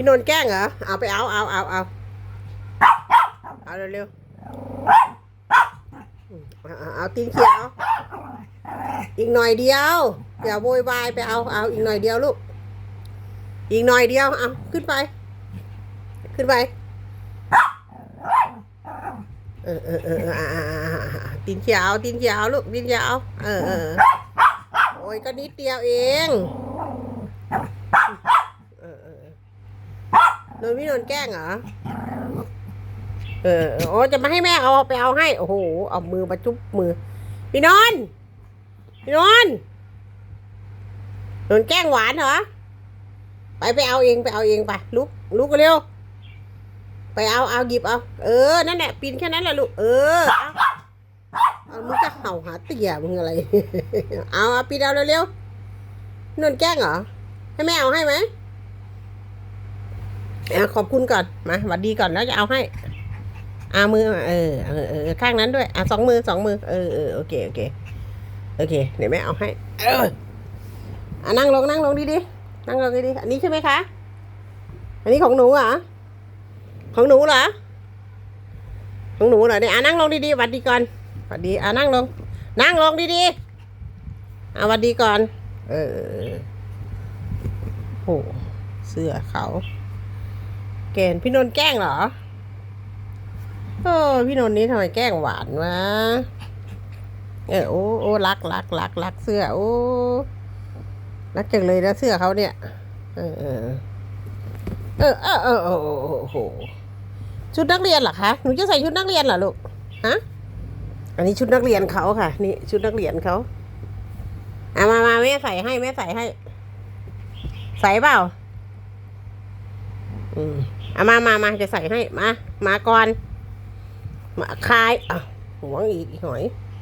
พี่นนท์แกล้งเหรอ เอาไปเอาเอาเอาเอาเอาเร็วๆอืมเอาเอาเอาตีนเขียว อีกหน่อยเดียวอย่าโวยวายไปเอาเอาอีกหน่อยเดียวลูก อีกหน่อยเดียว เอาขึ้นไป ขึ้นไป เออเออเอออ่าตีนเขียวตีนเขียวลูกตีนเขียว เออเออโอ้ยก็นิดเดียวเองเออเออ โดนพี่โดนแกล้งเหรอเออออโอ้จะมาให้แม่เอาไปเอาให้ โอ้โห เอามือมาจุ๊บมือ พี่นนท์พี่นนท์โดนแกล้งหวานเหรอ ไปไปเอาเองไปเอาเองไปลุกลุกเร็ว ไปเอาเอาหยิบเอา เออ นั่นแหละปีนแค่นั้นแหละลูก เออเอาเอามึงจะเห่าหาเตี่ยมึงอะไร เอาเอาปีนเอาเร็วๆนนแกล้งเหรอ ให้แม่เอาให้ไหม อาขอบคุณก่อน มาหวัดดีก่อนแล้วจะเอาให้อามือเออเออเออข้างนั้นด้วยอะสองมือสองมือเออเออโอเคโอเคโอเค เดี๋ยวแม่เอาให้เอออะนั่งลงนั่งลงดีๆนั่งลงดีๆอันนี้ใช่ไหมคะ อันนี้ของหนูเหรอของหนูเหรอของหนูเหรอเนี่ยอะนั่งลงดีๆหวัดดีก่อนหวัดดีอะนั่งลง นั่งลงดีๆอะหวัดดีก่อน เออโหเสื้อเขา เกณฑ์พี่นนท์แกล้งเหรอโอ้พี่นนท์นี่ทำไมแกล้งหวานวะเออโอ้โอ้รักรักรักรักเสื้อ โอ้รักจังเลยนะเสื้อเขาเนี่ยเออเออเออเออเออเออโอ้โหชุดนักเรียนเหรอคะหนูจะใส่ชุดนักเรียนเหรอลูกฮะอันนี้ชุดนักเรียนเขาค่ะ นี่ชุดนักเรียนเขาเอามามาแม่ใส่ให้แม่ใส่ให้ ใส่เปล่า อืม เอามามามาจะใส่ให้ มา มาก่อน มาคลายอะหวงอีกอีกหน่อย